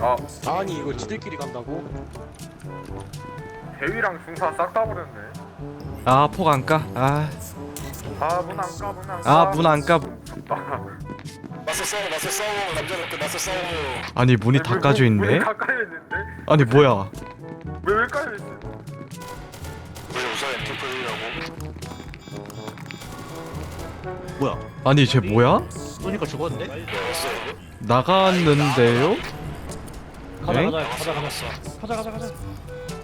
아 아니 이거 지들끼리 간다고? 대위랑 중사 싹 다 버렸네 아 폭 안 까? 아, 아문 안 까 문 안 까. 아 문안 까? 맞서 싸워 맞서 싸워 남자답게 맞서 싸워 아니 문이 다 까져 문이 있네. 가까이 있는데 아니 뭐야? 왜 왜 까여 있어? 왜 우선 엔터프리라고? 뭐야? 아니 쟤 뭐야? 쏘니까 죽었는데? 나갔는데요? 가자 엥? 가자 가자 가자 가자 가자 가자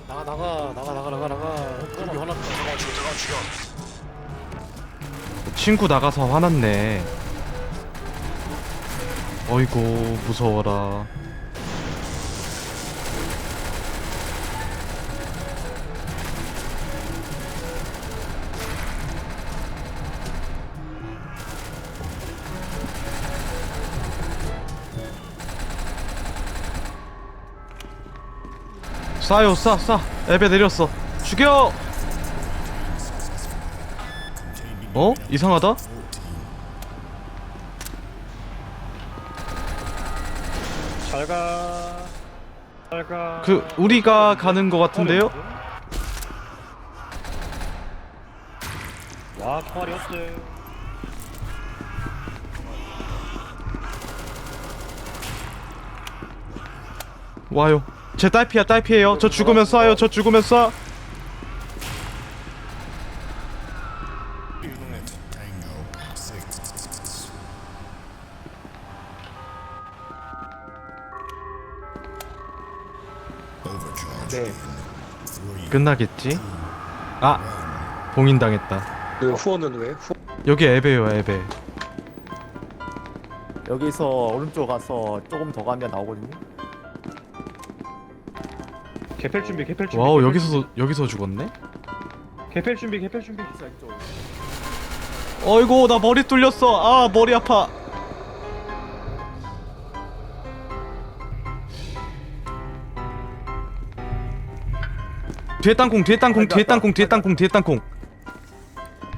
나가 나가 나가 나가 나가 나가 여기 하나 잠깐만 죽여 잠깐만 죽여 친구 나가서 화났네. 어이구 무서워라. 쏴요 쏴 쏴. 앱에 내렸어. 죽여. 어? 이상하다? 잘가 잘가 그 우리가 가는 것 같은데요? 와 총알이 없어요 와요. 제 딸피야 딸피예요. 저 죽으면 쏴요. 저 죽으면 쏴. 네 끝나겠지? 아 봉인 당했다. 그 후원은 왜? 후... 여기 앱에요 앱에. 여기서 오른쪽 가서 조금 더 가면 나오거든요. 개펠 준비 개펠 준비 와우 여기서 여기서 죽었네? 개펠 준비 개펠 준비 어이구 나 머리 뚫렸어. 아 머리 아파. 뒤에 땅콩 뒤에 땅콩 뒤에 땅콩 뒤에 땅콩 뒤에 땅콩.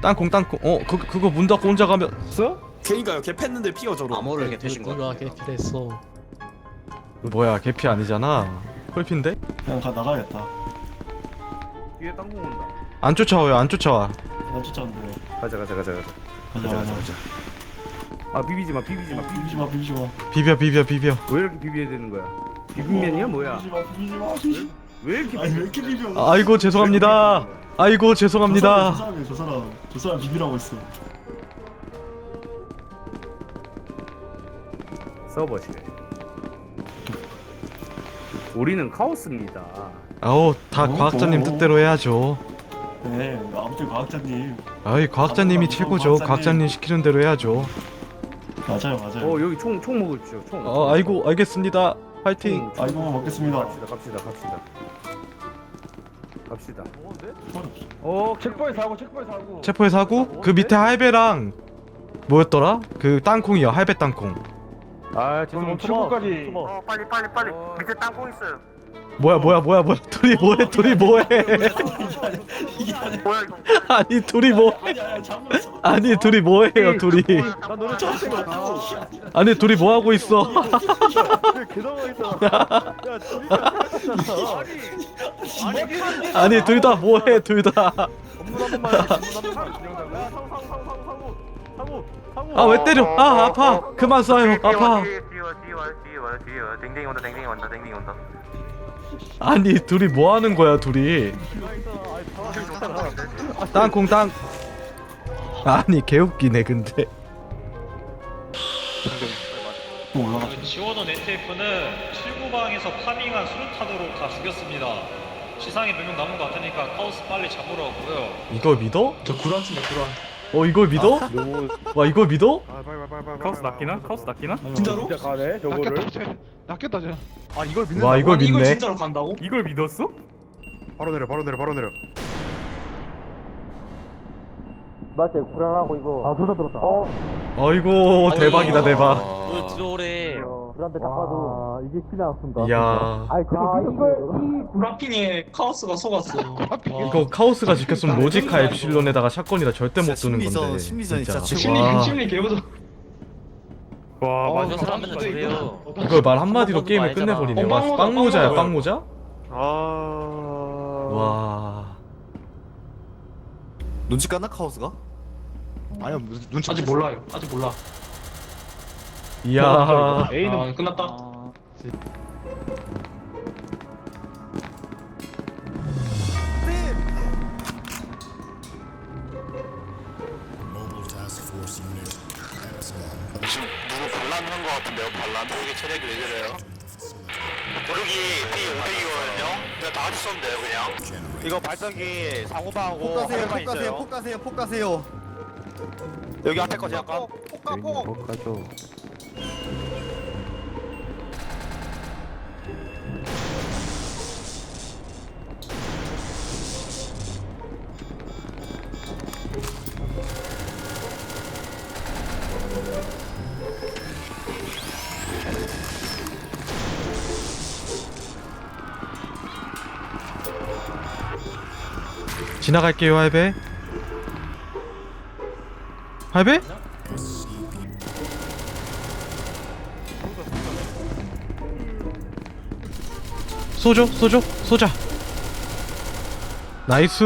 땅콩 땅콩. 어 그, 그거 문 닫고 혼자 가면 걔니까요. 걔 팼는데 피가 저러. 암호를 개패신 거 같아 됐어. 뭐야 개피 아니잖아. 콜핀데? 그냥 가 나가야겠다. 뒤에 땅콩 온다 안 쫓아와요 안 쫓아와. 나 쫓아온대. 가자 가자 가자 가자 가자 가자. 아 비비지 마 비비지 마 비비지 마 비비지 마. 비벼 비벼 비벼. 왜 이렇게 비벼야 되는 거야 비빔면이야 뭐야 비비지 마 비비지 마. 비비지 마. 왜 이렇게 아니 왜 비벼 이렇게 비벼? 아이고 죄송합니다. 아이고 저 죄송합니다. 사람이 저 사람 저 사람 비비라고 했어. 서버실 우리는 카오스입니다 아우 다 어? 과학자님 어? 뜻대로 해야죠. 네 아무튼 과학자님 아이 과학자님이 어, 최고죠. 과학자님. 과학자님 시키는 대로 해야죠. 맞아요 맞아요. 어 여기 총 총 먹읍시오 총어 아이고 알겠습니다. 파이팅. 총, 총. 아이고 먹겠습니다. 갑시다 갑시다 갑시다 갑시다. 어 책벌 사고 책벌 사고 체포의 사고? 그 밑에 할배랑 뭐였더라? 그 땅콩이요. 할배 땅콩. 아 지금 출구까지. 어, 빨리 빨리 빨리. 밑에 땅콩 있어요. 뭐야 뭐야 뭐야 뭐야. 둘이 뭐해 둘이 뭐해. 이게 아니야. 뭐야 이거? 아니 둘이 뭐 아니 아니 잘못했어. 아니 둘이 뭐해요 둘이. 나 처음 봤어 아니 둘이 뭐 하고 있어? 둘이 아니 둘 다 뭐해 왜 업무 한 번만 업무 한 번만. 사고 사고 사고 사고 사고 사고 때려 아 아파 그만 쏴요 아파 뒤에 뒤에 뒤에 와요 뒤에 와요 뒤에 와요 댕댕이 온다 댕댕이 온다 댕댕이 온다 아니 둘이 뭐 하는 거야 둘이 땅콩 땅 아니 개웃기네 근데 또 올라가. 지원원 NTF는 7구방에서 파밍한 수류탄으로 다 죽였습니다. 시상이 몇명 남은 것 같으니까 카오스 빨리 잡으러 오고요. 이걸 믿어? 저 구란 친다 구란. 어 이걸 믿어? 와 이걸 믿어? 카우스 낚이나? 카우스 낚이나? 진짜로? 진짜 가네 저거를 아 이걸 믿는 와 이걸 아니, 이걸 믿네 진짜로 간다고? 이걸 믿었어? 바로 내려 바로 내려 바로 내려 맞지 불안하고 이거. 아 들었다 들었다. 어 어이구 대박이다 대박 왜 들어오래 불안데 딱 봐도 이게 키 나 왔습니다. 이야 아이 그거 이걸 구라핑에 카오스가 속았어. 이거 카오스가 지켰으면 로지카 엡실론에다가 샷건이라 절대 못 두는 건데 심리전, 심리전이 진짜 심리 와. 심리 개보자. 와저 사람 맨날 저래요. 그걸 말 한마디로 게임을 끝내버리네 와 빵모자야 빵모자? 아... 와 눈치 깠나 카오스가? 아니야 눈치 아직 몰라요. 아직 몰라. 이야. A는 아, 끝났다. 지금 누구 반란한 거 같은데요 반란. 부르기 체력이 왜 저래요? 부르기 P 500이거든요. 그냥 다 같이 쏘면 돼요 그냥. 이거 발전기 사고방하고 폭 가세요 하나만 폭 가세요 폭 가세요 폭 가세요. 여기 앞에 거 잠깐 지나갈게요 할배. 할배? 쏘죠 쏘죠 쏘자. 나이스.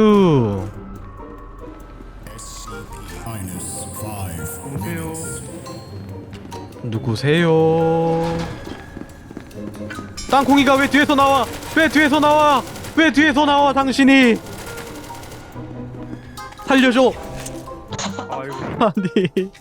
누구세요? 땅콩이가 왜 뒤에서 나와? 왜 뒤에서 나와? 왜 뒤에서 나와 당신이 살려줘. 아이고. 아니.